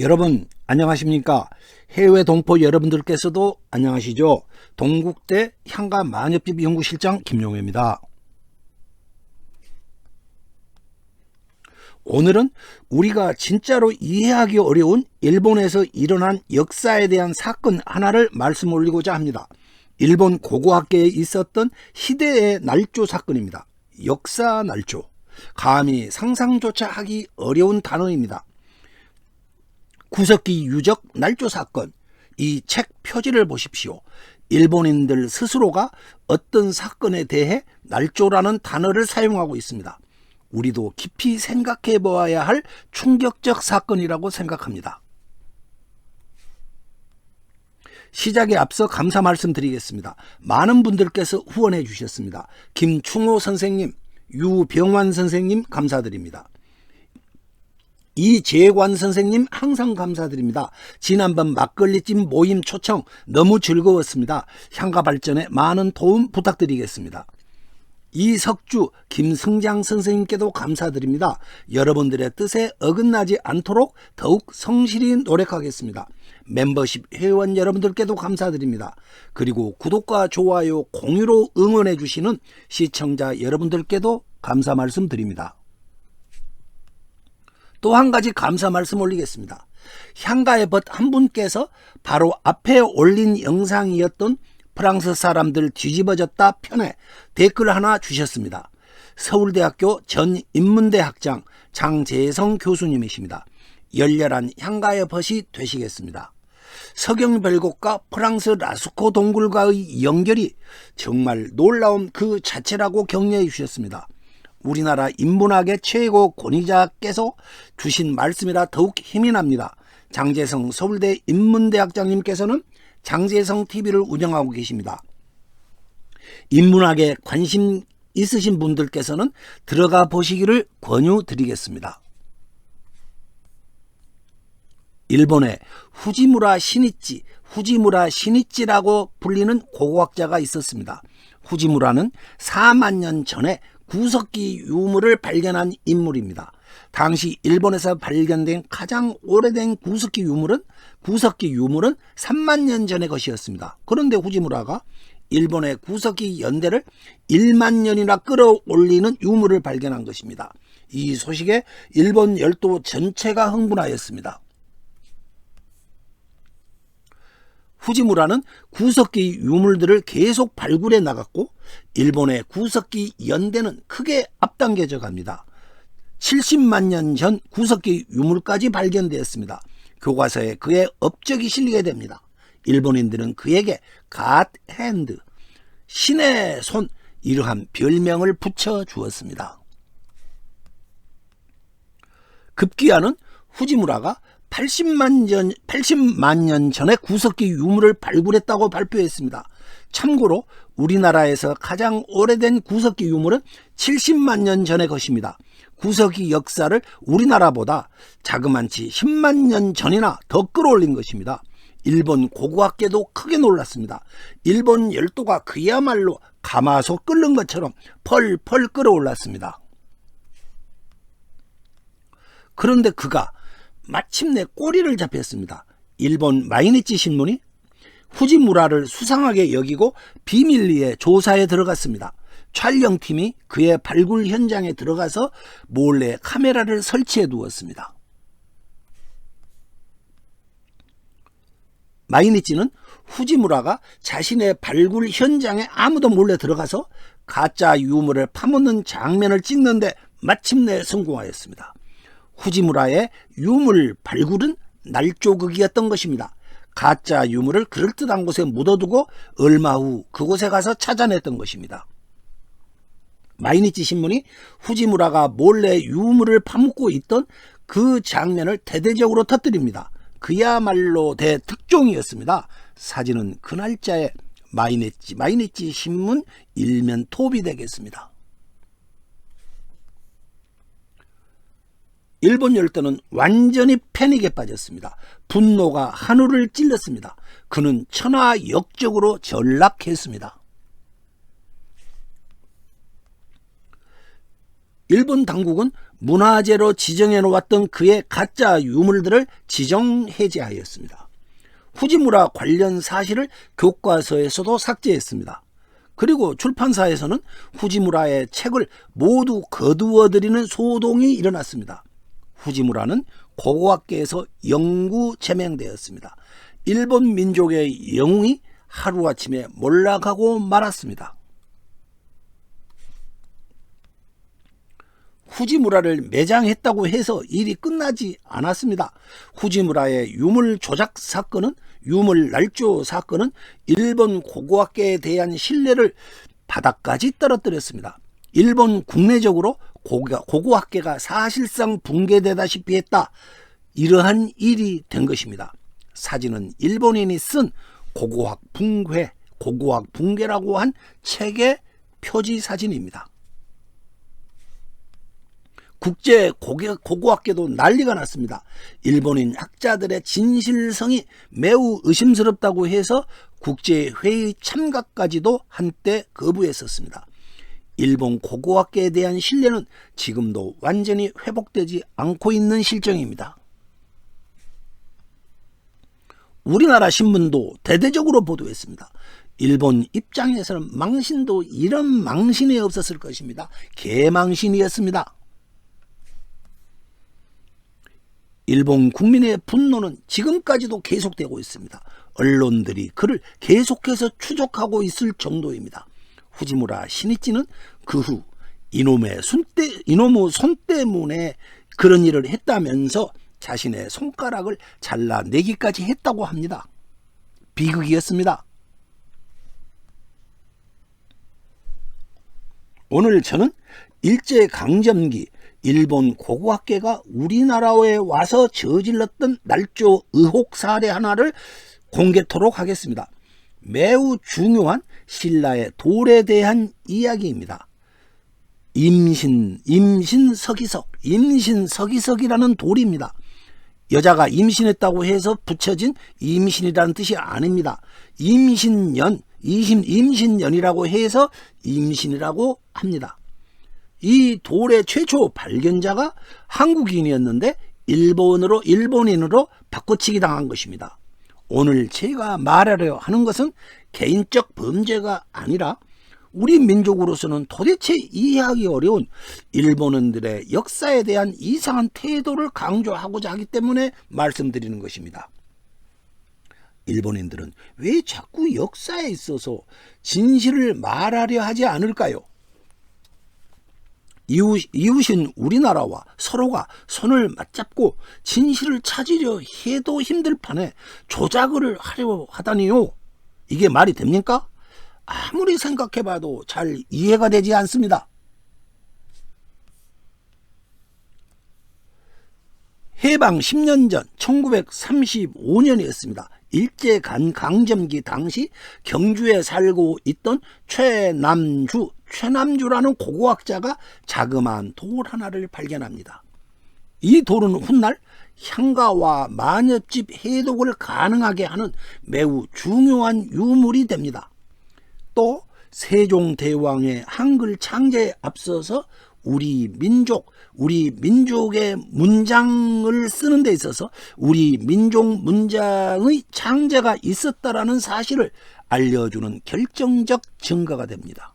여러분 안녕하십니까? 해외 동포 여러분들께서도 안녕하시죠? 동국대 향가 만엽집 연구실장 김용회입니다. 오늘은 우리가 진짜로 이해하기 어려운 일본에서 일어난 역사에 대한 사건 하나를 말씀 올리고자 합니다. 일본 고고학계에 있었던 희대의 날조 사건입니다. 역사 날조. 감히 상상조차 하기 어려운 단어입니다. 구석기 유적 날조 사건. 이 책 표지를 보십시오. 일본인들 스스로가 어떤 사건에 대해 날조라는 단어를 사용하고 있습니다. 우리도 깊이 생각해 보아야 할 충격적 사건이라고 생각합니다. 시작에 앞서 감사 말씀드리겠습니다. 많은 분들께서 후원해 주셨습니다. 김충호 선생님, 유병환 선생님 감사드립니다. 이재관 선생님 항상 감사드립니다. 지난번 막걸리찜 모임 초청 너무 즐거웠습니다. 향가 발전에 많은 도움 부탁드리겠습니다. 이석주, 김승장 선생님께도 감사드립니다. 여러분들의 뜻에 어긋나지 않도록 더욱 성실히 노력하겠습니다. 멤버십 회원 여러분들께도 감사드립니다. 그리고 구독과 좋아요, 공유로 응원해 주시는 시청자 여러분들께도 감사 말씀드립니다. 또 한 가지 감사 말씀 올리겠습니다. 향가의 벗 한 분께서 바로 앞에 올린 영상이었던 프랑스 사람들 뒤집어졌다 편에 댓글 하나 주셨습니다. 서울대학교 전 인문대 학장 장재성 교수님이십니다. 열렬한 향가의 벗이 되시겠습니다. 서경별곡과 프랑스 라스코 동굴과의 연결이 정말 놀라운 그 자체라고 격려해 주셨습니다. 우리나라 인문학의 최고 권위자께서 주신 말씀이라 더욱 힘이 납니다. 장재성 서울대 인문대학장님께서는 장재성 TV를 운영하고 계십니다. 인문학에 관심 있으신 분들께서는 들어가 보시기를 권유드리겠습니다. 일본의 후지무라 시니치, 후지무라 시니치라고 불리는 고고학자가 있었습니다. 후지무라는 4만 년 전에 구석기 유물을 발견한 인물입니다. 당시 일본에서 발견된 가장 오래된 구석기 유물은 구석기 유물은 3만 년 전의 것이었습니다. 그런데 후지무라가 일본의 구석기 연대를 1만 년이나 끌어올리는 유물을 발견한 것입니다. 이 소식에 일본 열도 전체가 흥분하였습니다. 후지무라는 구석기 유물들을 계속 발굴해 나갔고 일본의 구석기 연대는 크게 앞당겨져 갑니다. 70만 년 전 구석기 유물까지 발견되었습니다. 교과서에 그의 업적이 실리게 됩니다. 일본인들은 그에게 갓 핸드, 신의 손 이러한 별명을 붙여 주었습니다. 급기야는 후지무라가 80만 년, 80만 년 전에 구석기 유물을 발굴했다고 발표했습니다. 참고로 우리나라에서 가장 오래된 구석기 유물은 70만 년 전의 것입니다. 구석기 역사를 우리나라보다 자그만치 10만 년 전이나 더 끌어올린 것입니다. 일본 고고학계도 크게 놀랐습니다. 일본 열도가 그야말로 가마솥 끓는 것처럼 펄펄 끓어올랐습니다. 그런데 그가 마침내 꼬리를 잡혔습니다. 일본 마이니치 신문이 후지무라를 수상하게 여기고 비밀리에 조사에 들어갔습니다. 촬영팀이 그의 발굴 현장에 들어가서 몰래 카메라를 설치해 두었습니다. 마이니치는 후지무라가 자신의 발굴 현장에 아무도 몰래 들어가서 가짜 유물을 파묻는 장면을 찍는데 마침내 성공하였습니다. 후지무라의 유물 발굴은 날조극이었던 것입니다. 가짜 유물을 그럴듯한 곳에 묻어두고 얼마 후 그곳에 가서 찾아냈던 것입니다. 마이니치 신문이 후지무라가 몰래 유물을 파묻고 있던 그 장면을 대대적으로 터뜨립니다. 그야말로 대특종이었습니다. 사진은 그 날짜에 마이네치, 마이네치 신문 일면 톱이 되겠습니다. 일본 열도는 완전히 패닉에 빠졌습니다. 분노가 하늘을 찔렀습니다. 그는 천하 역적으로 전락했습니다. 일본 당국은 문화재로 지정해 놓았던 그의 가짜 유물들을 지정 해제하였습니다. 후지무라 관련 사실을 교과서에서도 삭제했습니다. 그리고 출판사에서는 후지무라의 책을 모두 거두어들이는 소동이 일어났습니다. 후지무라는 고고학계에서 영구 제명되었습니다. 일본 민족의 영웅이 하루아침에 몰락하고 말았습니다. 후지무라를 매장했다고 해서 일이 끝나지 않았습니다. 후지무라의 유물 조작 사건은 유물 날조 사건은 일본 고고학계에 대한 신뢰를 바닥까지 떨어뜨렸습니다. 일본 국내적으로 고고학계가 사실상 붕괴되다시피 했다. 이러한 일이 된 것입니다. 사진은 일본인이 쓴 고고학 붕괴, 고고학 붕괴라고 한 책의 표지 사진입니다. 국제 고고학계도 난리가 났습니다. 일본인 학자들의 진실성이 매우 의심스럽다고 해서 국제회의 참가까지도 한때 거부했었습니다. 일본 고고학계에 대한 신뢰는 지금도 완전히 회복되지 않고 있는 실정입니다. 우리나라 신문도 대대적으로 보도했습니다. 일본 입장에서는 망신도 이런 망신이 없었을 것입니다. 개망신이었습니다. 일본 국민의 분노는 지금까지도 계속되고 있습니다. 언론들이 그를 계속해서 추적하고 있을 정도입니다. 후지무라 신이치는 그 후 이놈의 손때, 이놈의 손 때문에 그런 일을 했다면서 자신의 손가락을 잘라내기까지 했다고 합니다. 비극이었습니다. 오늘 저는 일제 강점기 일본 고고학계가 우리나라에 와서 저질렀던 날조 의혹 사례 하나를 공개토록 하겠습니다. 매우 중요한 신라의 돌에 대한 이야기입니다. 임신, 임신 서기석, 임신 서기석이라는 돌입니다. 여자가 임신했다고 해서 붙여진 임신이라는 뜻이 아닙니다. 임신년, 임신년이라고 해서 임신이라고 합니다. 이 돌의 최초 발견자가 한국인이었는데 일본으로 일본인으로 바꿔치기 당한 것입니다. 오늘 제가 말하려 하는 것은 개인적 범죄가 아니라 우리 민족으로서는 도대체 이해하기 어려운 일본인들의 역사에 대한 이상한 태도를 강조하고자 하기 때문에 말씀드리는 것입니다. 일본인들은 왜 자꾸 역사에 있어서 진실을 말하려 하지 않을까요? 이웃, 이웃인 우리나라와 서로가 손을 맞잡고 진실을 찾으려 해도 힘들 판에 조작을 하려 하다니요. 이게 말이 됩니까? 아무리 생각해봐도 잘 이해가 되지 않습니다. 해방 10년 전 1935년이었습니다. 일제 간 강점기 당시 경주에 살고 있던 최남주 최남주라는 고고학자가 자그마한 돌 하나를 발견합니다. 이 돌은 훗날 향가와 만엽집 해독을 가능하게 하는 매우 중요한 유물이 됩니다. 또 세종대왕의 한글 창제에 앞서서 우리 민족, 우리 민족의 문장을 쓰는 데 있어서 우리 민족 문장의 창제가 있었다라는 사실을 알려주는 결정적 증거가 됩니다.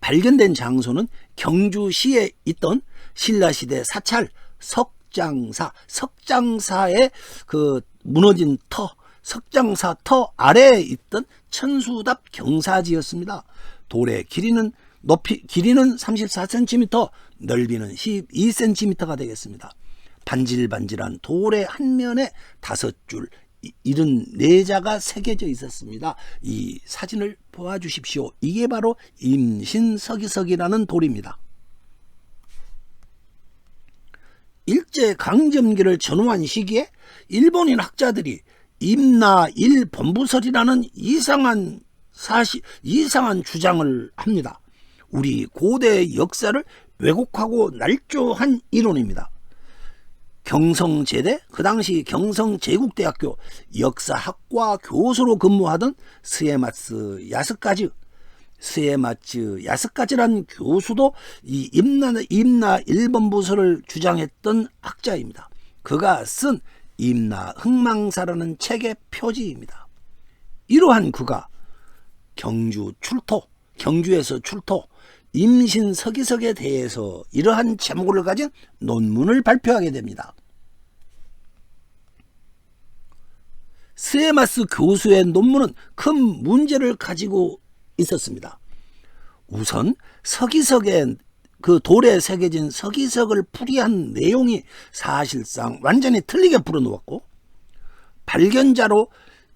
발견된 장소는 경주시에 있던 신라시대 사찰 석 장사, 석장사의 그 무너진 터, 석장사 터 아래에 있던 천수답 경사지였습니다. 돌의 길이는 높이 길이는 34cm, 넓이는 12cm가 되겠습니다. 반질반질한 돌의 한 면에 다섯 줄 이른 내자가 새겨져 있었습니다. 이 사진을 보아주십시오. 이게 바로 임신석이석이라는 돌입니다. 일제 강점기를 전후한 시기에 일본인 학자들이 임나일 본부설이라는 이상한 사실 이상한 주장을 합니다. 우리 고대 역사를 왜곡하고 날조한 이론입니다. 경성제대 그 당시 경성제국대학교 역사학과 교수로 근무하던 스에마스 야스까지 스에마츠 야스카지란 교수도 이 임나 임나 1번 부서를 주장했던 학자입니다. 그가 쓴 임나 흥망사라는 책의 표지입니다. 이러한 그가 경주 출토, 경주에서 출토, 임신 서기석에 대해서 이러한 제목을 가진 논문을 발표하게 됩니다. 스에마스 교수의 논문은 큰 문제를 가지고 있었습니다. 우선 서기석에 그 돌에 새겨진 서기석을 풀이한 내용이 사실상 완전히 틀리게 풀어놓았고 발견자로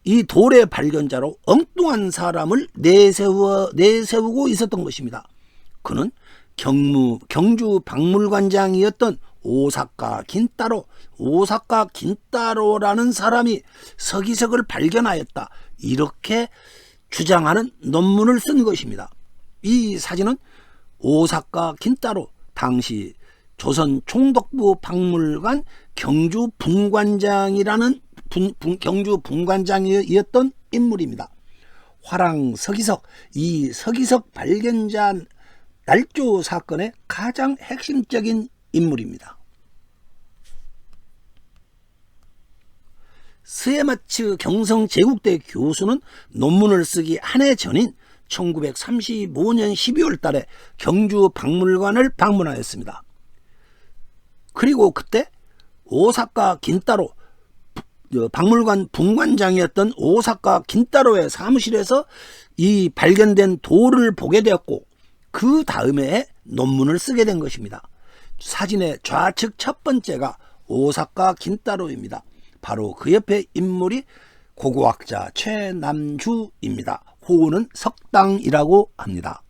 이 돌의 발견자로 엉뚱한 사람을 내세워 내세우고 있었던 것입니다. 그는 경무 경주 박물관장이었던 오사카 긴따로 오사카 긴따로라는 사람이 서기석을 발견하였다. 이렇게 주장하는 논문을 쓴 것입니다. 이 사진은 오사카 긴따로 당시 조선 총독부 박물관 경주 분관장이라는 분, 분, 경주 분관장이었던 인물입니다. 화랑 서기석 이 서기석 발견자 날조 사건의 가장 핵심적인 인물입니다. 스에마츠 경성 제국대 교수는 논문을 쓰기 한 해 전인 1935년 12월 달에 경주 박물관을 방문하였습니다. 그리고 그때 오사카 긴따로 박물관 분관장이었던 오사카 긴따로의 사무실에서 이 발견된 돌을 보게 되었고 그 다음에 논문을 쓰게 된 것입니다. 사진의 좌측 첫 번째가 오사카 긴따로입니다. 바로 그 옆에 인물이 고고학자 최남주입니다. 호우는 석당이라고 합니다.